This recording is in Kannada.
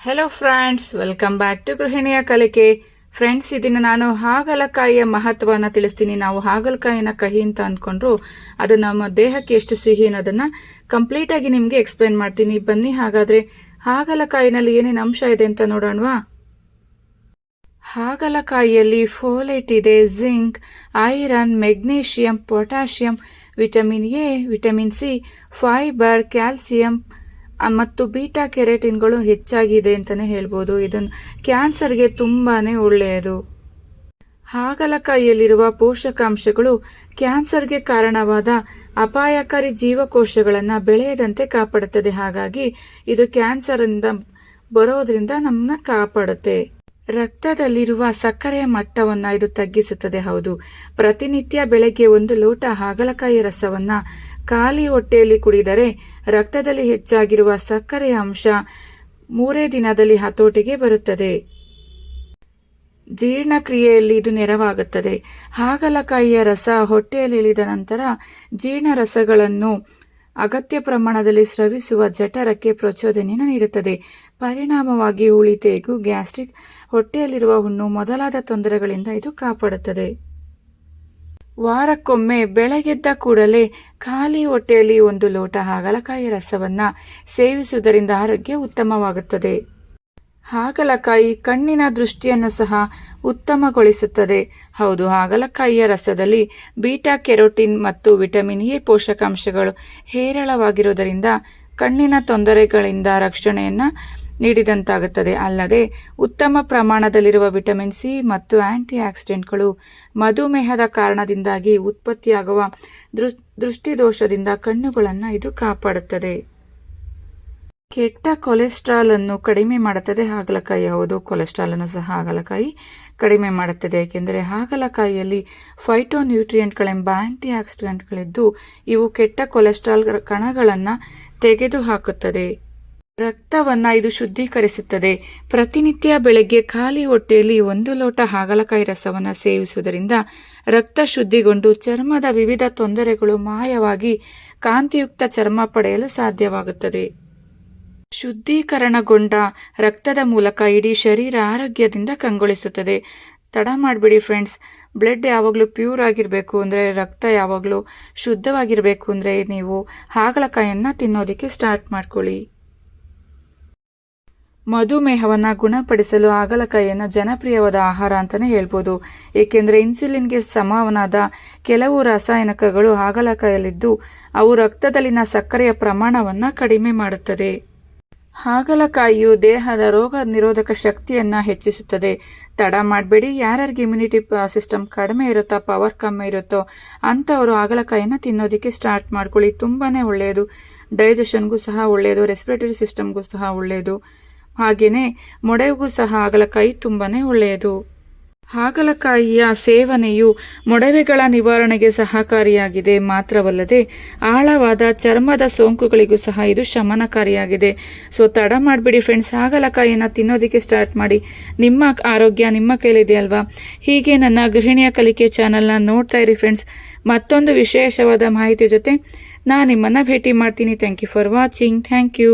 Hello friends welcome back to ಗೃಹಿಣಿಯ ಕಲಿಕೆ ಫ್ರೆಂಡ್ಸ್ ಇದನ್ನ ನಾನು ಹಾಗಲಕಾಯಿಯ ಮಹತ್ವವನ್ನು ತಿಳಿಸ್ತೀನಿ. ನಾವು ಹಾಗಲಕಾಯಿನ ಕಹಿ ಅಂತ ಅಂದ್ಕೊಂಡ್ರು, ಅದು ನಮ್ಮ ದೇಹಕ್ಕೆ ಎಷ್ಟು ಸಿಹಿ ಅನ್ನೋದನ್ನ ಕಂಪ್ಲೀಟ್ ಆಗಿ ನಿಮ್ಗೆ ಎಕ್ಸ್ಪ್ಲೇನ್ ಮಾಡ್ತೀನಿ. ಬನ್ನಿ, ಹಾಗಾದ್ರೆ ಹಾಗಲಕಾಯಿನಲ್ಲಿ ಏನೇನು ಅಂಶ ಇದೆ ಅಂತ ನೋಡೋಣವಾ? ಹಾಗಲಕಾಯಿಯಲ್ಲಿ ಫೋಲೇಟ್ ಇದೆ zinc iron magnesium potassium vitamin A vitamin C fibre calcium ಮತ್ತು ಬೀಟಾ ಕೆರೆಟಿನ್ಗಳು ಹೆಚ್ಚಾಗಿದೆ ಅಂತಾನೆ ಹೇಳ್ಬೋದು. ಇದನ್ನು ಕ್ಯಾನ್ಸರ್ಗೆ ತುಂಬಾನೇ ಒಳ್ಳೆಯದು. ಹಾಗಲಕಾಯಿಯಲ್ಲಿರುವ ಪೋಷಕಾಂಶಗಳು ಕ್ಯಾನ್ಸರ್ಗೆ ಕಾರಣವಾದ ಅಪಾಯಕಾರಿ ಜೀವಕೋಶಗಳನ್ನು ಬೆಳೆಯದಂತೆ ಕಾಪಾಡುತ್ತದೆ. ಹಾಗಾಗಿ ಇದು ಕ್ಯಾನ್ಸರಿಂದ ಬರೋದ್ರಿಂದ ನಮ್ಮನ್ನ ಕಾಪಾಡುತ್ತೆ. ರಕ್ತದಲ್ಲಿರುವ ಸಕ್ಕರೆಯ ಮಟ್ಟವನ್ನು ಇದು ತಗ್ಗಿಸುತ್ತದೆ, ಹೌದು. ಪ್ರತಿನಿತ್ಯ ಬೆಳಗ್ಗೆ ಒಂದು ಲೋಟ ಹಾಗಲಕಾಯಿ ರಸವನ್ನು ಖಾಲಿ ಹೊಟ್ಟೆಯಲ್ಲಿ ಕುಡಿದರೆ ರಕ್ತದಲ್ಲಿ ಹೆಚ್ಚಾಗಿರುವ ಸಕ್ಕರೆಯ ಅಂಶ ಮೂರೇ ದಿನದಲ್ಲಿ ಹತೋಟಿಗೆ ಬರುತ್ತದೆ. ಜೀರ್ಣಕ್ರಿಯೆಯಲ್ಲಿ ಇದು ನೆರವಾಗುತ್ತದೆ. ಹಾಗಲಕಾಯಿಯ ರಸ ಹೊಟ್ಟೆಯಲ್ಲಿ ಇಳಿದ ನಂತರ ಜೀರ್ಣರಸಗಳನ್ನು ಅಗತ್ಯ ಪ್ರಮಾಣದಲ್ಲಿ ಸ್ರವಿಸುವ ಜಠರಕ್ಕೆ ಪ್ರಚೋದನೆಯನ್ನು ನೀಡುತ್ತದೆ. ಪರಿಣಾಮವಾಗಿ ಉಳಿತೇಗು ಗ್ಯಾಸ್ಟ್ರಿಕ್ ಹೊಟ್ಟೆಯಲ್ಲಿರುವ ಹುಣ್ಣು ಮೊದಲಾದ ತೊಂದರೆಗಳಿಂದ ಇದು ಕಾಪಾಡುತ್ತದೆ. ವಾರಕ್ಕೊಮ್ಮೆ ಬೆಳಗೆದ್ದ ಕೂಡಲೇ ಖಾಲಿ ಹೊಟ್ಟೆಯಲ್ಲಿ ಒಂದು ಲೋಟ ಹಾಗಲಕಾಯಿ ರಸವನ್ನು ಸೇವಿಸುವುದರಿಂದ ಆರೋಗ್ಯ ಉತ್ತಮವಾಗುತ್ತದೆ. ಹಾಗಲಕಾಯಿ ಕಣ್ಣಿನ ದೃಷ್ಟಿಯನ್ನು ಸಹ ಉತ್ತಮಗೊಳಿಸುತ್ತದೆ. ಹೌದು, ಹಾಗಲಕಾಯಿಯ ರಸದಲ್ಲಿ ಬೀಟಾ ಕೆರೋಟಿನ್ ಮತ್ತು ವಿಟಮಿನ್ ಎ ಪೋಷಕಾಂಶಗಳು ಹೇರಳವಾಗಿರುವುದರಿಂದ ಕಣ್ಣಿನ ತೊಂದರೆಗಳಿಂದ ರಕ್ಷಣೆಯನ್ನು ನೀಡಿದಂತಾಗುತ್ತದೆ. ಅಲ್ಲದೆ, ಉತ್ತಮ ಪ್ರಮಾಣದಲ್ಲಿರುವ ವಿಟಮಿನ್ ಸಿ ಮತ್ತು ಆಂಟಿ ಆಕ್ಸಿಡೆಂಟ್ಗಳು ಮಧುಮೇಹದ ಕಾರಣದಿಂದಾಗಿ ಉತ್ಪತ್ತಿಯಾಗುವ ದೃಷ್ಟಿ ದೃಷ್ಟಿದೋಷದಿಂದ ಕಣ್ಣುಗಳನ್ನು ಇದು ಕಾಪಾಡುತ್ತದೆ. ಕೆಟ್ಟ ಕೊಲೆಸ್ಟ್ರಾಲ್ ಅನ್ನು ಕಡಿಮೆ ಮಾಡುತ್ತದೆ. ಹಾಗಲಕಾಯಿ ಹೌದು, ಕೊಲೆಸ್ಟ್ರಾಲ್ ಅನ್ನು ಸಹ ಹಾಗಲಕಾಯಿ ಕಡಿಮೆ ಮಾಡುತ್ತದೆ. ಏಕೆಂದರೆ ಹಾಗಲಕಾಯಿಯಲ್ಲಿ ಫೈಟೋ ನ್ಯೂಟ್ರಿಯೆಂಟ್ಗಳೆಂಬ ಆಂಟಿ ಆಕ್ಸಿಡೆಂಟ್ಗಳಿದ್ದು ಇವು ಕೆಟ್ಟ ಕೊಲೆಸ್ಟ್ರಾಲ್ ಕಣಗಳನ್ನು ತೆಗೆದುಹಾಕುತ್ತದೆ. ರಕ್ತವನ್ನ ಇದು ಶುದ್ಧೀಕರಿಸುತ್ತದೆ. ಪ್ರತಿನಿತ್ಯ ಬೆಳಗ್ಗೆ ಖಾಲಿ ಹೊಟ್ಟೆಯಲ್ಲಿ ಒಂದು ಲೋಟ ಹಾಗಲಕಾಯಿ ರಸವನ್ನ ಸೇವಿಸುವುದರಿಂದ ರಕ್ತ ಶುದ್ಧಿಗೊಂಡು ಚರ್ಮದ ವಿವಿಧ ತೊಂದರೆಗಳು ಮಾಯವಾಗಿ ಕಾಂತಿಯುಕ್ತ ಚರ್ಮ ಪಡೆಯಲು ಸಾಧ್ಯವಾಗುತ್ತದೆ. ಶುದ್ಧೀಕರಣಗೊಂಡ ರಕ್ತದ ಮೂಲಕ ಇಡೀ ಶರೀರ ಆರೋಗ್ಯದಿಂದ ಕಂಗೊಳಿಸುತ್ತದೆ. ತಡ ಮಾಡಬೇಡಿ ಫ್ರೆಂಡ್ಸ್ ಬ್ಲಡ್ ಯಾವಾಗಲೂ ಪ್ಯೂರ್ ಆಗಿರಬೇಕು ಅಂದರೆ ರಕ್ತ ಯಾವಾಗಲೂ ಶುದ್ಧವಾಗಿರಬೇಕು ಅಂದರೆ ನೀವು ಹಾಗಲಕಾಯನ್ನು ತಿನ್ನೋದಕ್ಕೆ ಸ್ಟಾರ್ಟ್ ಮಾಡ್ಕೊಳ್ಳಿ. ಮಧುಮೇಹವನ್ನು ಗುಣಪಡಿಸಲು ಹಾಗಲಕಾಯಿಯನ್ನು ಜನಪ್ರಿಯವಾದ ಆಹಾರ ಅಂತಲೇ ಹೇಳ್ಬೋದು. ಏಕೆಂದರೆ ಇನ್ಸುಲಿನ್ಗೆ ಸಮವನಾದ ಕೆಲವು ರಾಸಾಯನಿಕಗಳು ಹಾಗಲಕಾಯಲ್ಲಿದ್ದು ಅವು ರಕ್ತದಲ್ಲಿನ ಸಕ್ಕರೆಯ ಪ್ರಮಾಣವನ್ನು ಕಡಿಮೆ ಮಾಡುತ್ತದೆ. ಹಾಗಲಕಾಯಿಯು ದೇಹದ ರೋಗ ನಿರೋಧಕ ಶಕ್ತಿಯನ್ನು ಹೆಚ್ಚಿಸುತ್ತದೆ. ತಡ ಮಾಡಬೇಡಿ. ಯಾರ್ಯಾರಿಗೆ ಇಮ್ಯುನಿಟಿ ಸಿಸ್ಟಮ್ ಕಡಿಮೆ ಇರುತ್ತೋ ಪವರ್ ಕಮ್ಮಿ ಇರುತ್ತೋ, ಅಂಥವರು ಹಾಗಲಕಾಯಿನ ತಿನ್ನೋದಕ್ಕೆ ಸ್ಟಾರ್ಟ್ ಮಾಡ್ಕೊಳ್ಳಿ. ತುಂಬಾ ಒಳ್ಳೆಯದು ಡೈಜೆಷನ್ಗೂ ಸಹ ಒಳ್ಳೆಯದು ರೆಸ್ಪಿರೇಟರಿ ಸಿಸ್ಟಮ್ಗೂ ಸಹ ಒಳ್ಳೆಯದು ಹಾಗೆಯೇ ಮೊಡೆಗೂ ಸಹ ಹಾಗಲಕಾಯಿ ತುಂಬಾ ಒಳ್ಳೆಯದು ಹಾಗಲಕಾಯಿಯ ಸೇವನೆಯು ಮೊಡವೆಗಳ ನಿವಾರಣೆಗೆ ಸಹಕಾರಿಯಾಗಿದೆ. ಮಾತ್ರವಲ್ಲದೆ, ಆಳವಾದ ಚರ್ಮದ ಸೋಂಕುಗಳಿಗೂ ಸಹ ಇದು ಶಮನಕಾರಿಯಾಗಿದೆ. ಸೊ ತಡ ಮಾಡಿಬಿಡಿ ಫ್ರೆಂಡ್ಸ್ ಹಾಗಲಕಾಯಿಯನ್ನು ತಿನ್ನೋದಕ್ಕೆ ಸ್ಟಾರ್ಟ್ ಮಾಡಿ. ನಿಮ್ಮ ಆರೋಗ್ಯ ನಿಮ್ಮ ಕೈಲಿದೆ ಅಲ್ವಾ? ಹೀಗೆ ನನ್ನ ಗೃಹಿಣಿಯ ಕಲಿಕೆ ಚಾನಲ್ನ ನೋಡ್ತಾ ಇರಿ ಫ್ರೆಂಡ್ಸ್ ಮತ್ತೊಂದು ವಿಶೇಷವಾದ ಮಾಹಿತಿ ಜೊತೆ ನಾನು ನಿಮ್ಮನ್ನು ಭೇಟಿ ಮಾಡ್ತೀನಿ. Thank you for watching thank you